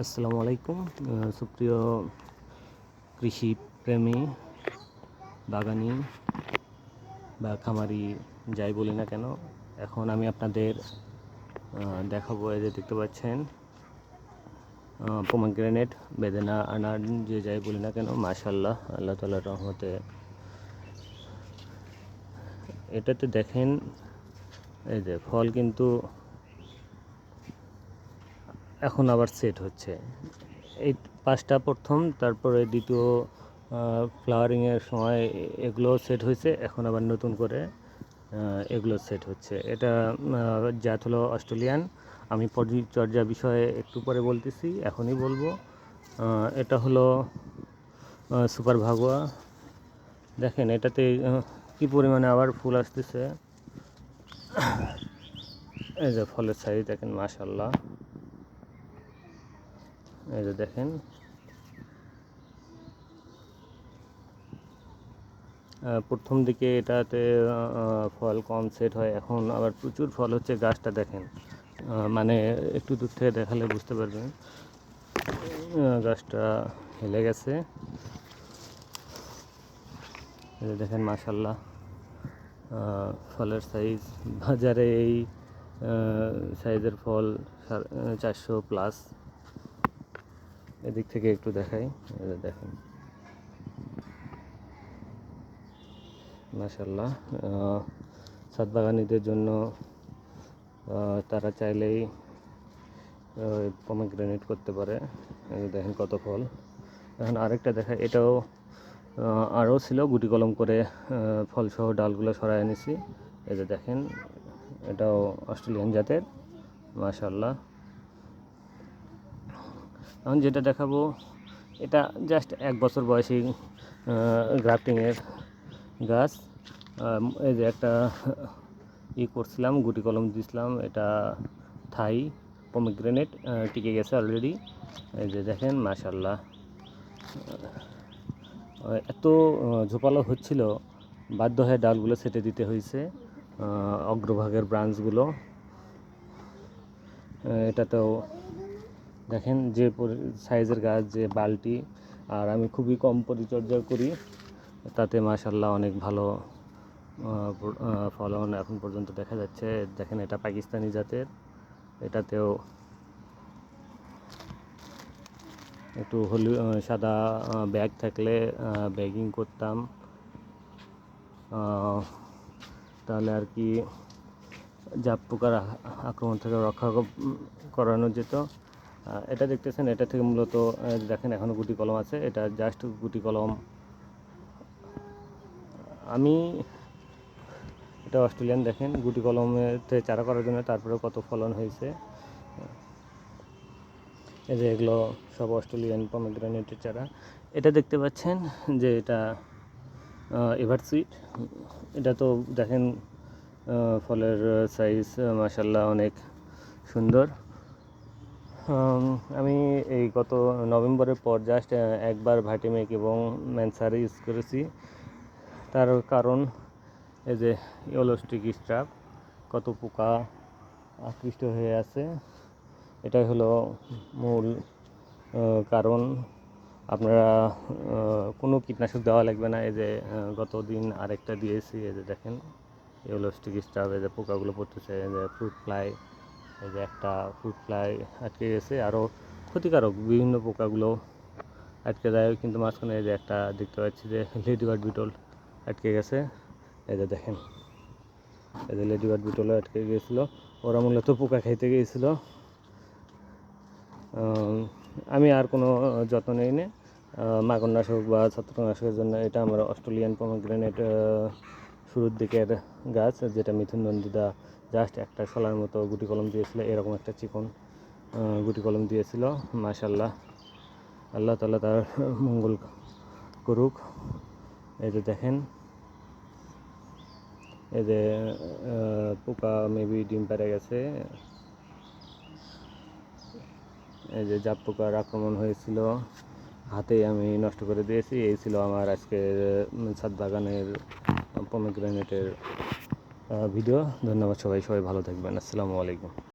আসসালামু আলাইকুম। সুপ্রিয় কৃষি প্রেমী, বাগানি বা খামারি, যাই বলি না কেন, এখন আমি আপনাদের দেখাবো এই যে দেখতে পাচ্ছেন পোমাগ্রেনেট বেদেনা, আনার, যে যাই বলি না কেন মাশাল্লাহ আল্লাহ তালার রহমতে। এটাতে দেখেন, এই যে ফল কিন্তু এখন আবার সেট হচ্ছে। এই পাঁচটা প্রথম, তারপরে দ্বিতীয় ফ্লাওয়ারিংয়ের সময় এগুলো সেট হয়েছে, এখন আবার নতুন করে এগুলো সেট হচ্ছে। এটা জাত হলো অস্ট্রেলিয়ান। আমি পরিচর্যা বিষয়ে একটু পরে বলতেছি, এখনই বলব। এটা হলো সুপার ভাগুয়া দেখেন, এটাতে কি পরিমাণে আবার ফুল আসতেছে। এই যে ফলের সাইজ দেখেন মাশাল্লাহ এই যে দেখেন। প্রথম দিকে এটাতে ফল কম সেট হয়, এখন আবার প্রচুর ফল হচ্ছে, গাছটা দেখেন। মানে একটু দূর থেকে দেখালে বুঝতে পারবেন। গাছটা হেলে গেছে। দেখেন মাশাল্লাহ ফলের সাইজ বাজারে এই সাইজের ফল চারশো প্লাস এদিক থেকে একটু দেখাই দেখেন। মাশাল্লাহ সাত বাগানিদের জন্য তারা চাইলেই পমেগ্রেনেট করতে পারে। দেখেন কত ফল। এখন আরেকটা দেখা, এটাও আরও ছিল, গুটি কলম করে ফল সহ ডালগুলো সরাই এনেছি। এই যে দেখেন, এটাও অস্ট্রেলিয়ান জাতের। মাশাল্লাহ এখন যেটা দেখাবো, এটা জাস্ট এক বছর বয়সী গ্রাফটিংয়ের গাছ। এই যে একটা ই করছিলাম, গুটি কলম দিছিলাম, এটা থাই পমিগ্রেনেট টিকে গেছে অলরেডি এই যে দেখেন মাশাল্লাহ এত ঝোপালো হচ্ছিল, বাধ্য হয়ে ডালগুলো সেটে দিতে হয়েছে অগ্রভাগের ব্রাঞ্চগুলো এটাতেও দেখেন যে সাইজের গাছ, যে বালটি আর আমি খুবই কম পরিচর্যা করি। তাতে মাশাল্লাহ অনেক ভালো ফলন এখন পর্যন্ত দেখা যাচ্ছে। দেখেন এটা পাকিস্তানি জাতের, এটাতেও একটু হলু সাদা ব্যাগ থাকলে ব্যাগিং করতাম। তাহলে আর কি জাপ পোকার আক্রমণ থেকে রক্ষা করানো যেত। এটা দেখতেছেন, এটা থেকে মূলত দেখেন এখনও গুটি কলম আছে। এটা জাস্ট গুটি কলম। আমি, এটা অস্ট্রেলিয়ান, দেখেন, গুটি কলমেতে চারা করার জন্য তারপরে কত ফলন হয়েছে। এই যে এগুলো সব অস্ট্রেলিয়ান পমেগ্রানেটের চারা। এটা দেখতে পাচ্ছেন যে এটা এভার সুইট এটা তো দেখেন ফলের সাইজ মাসাল্লাহ অনেক সুন্দর। আমি এই গত নভেম্বরের পর জাস্ট একবার ভাইটামিক এবং ম্যানসার ইউজ করেছি। তার কারণ এই যে ইয়েলো স্টিক স্ট্রাপ কত পোকা আকৃষ্ট হয়ে আছে, এটাই হলো মূল কারণ। আপনারা কোনো কীটনাশক দেওয়া লাগবে না। এই যে গত দিন আরেকটা দিয়েছি, এই যে দেখেন ইয়েলো স্টিক স্টাফ এই যে পোকাগুলো পড়তেছে, এই যে ফ্রুট ফ্লাই এই যে একটা ফ্রুট ফ্লাই আটকে গেছে আরও ক্ষতিকারক বিভিন্ন পোকাগুলো আটকে দেয় কিন্তু মাঝখানে এই যে একটা দেখতে পাচ্ছি যে লেডিবার্ড বিটল আটকে গেছে। এই যে দেখেন, এই যে লেডিবার্ড বিটলও আটকে গিয়েছিল ওরা মূলত পোকা খাইতে গিয়েছিল আমি আর কোনো যত্ন নেই নে। মাকড়নাশক বা ছত্রনাশকের জন্য এটা আমার অস্ট্রেলিয়ান পমগ্রেনেট শুরুর দিকের গাছ, যেটা মিথুন নন্দিতা জাস্ট একটা শলার মতো গুটি কলম দিয়েছিল, এরকম একটা চিকন গুটি কলম দিয়েছিল। মাশাল্লাহ আল্লাহ তাল্লাহ তার মঙ্গল করুক। এই যে দেখেন, এই যে পোকা মেবি ডিম পেড়ে গেছে। এই যে জাপ পোকার আক্রমণ হয়েছিল হাতেই আমি নষ্ট করে দিয়েছি। এই ছিল আমার আজকের ছাদ বাগানের পমেগ্রেনেটের ভিডিও। ধন্যবাদ সবাই সবাই ভালো থাকবেন। আসসালামু আলাইকুম।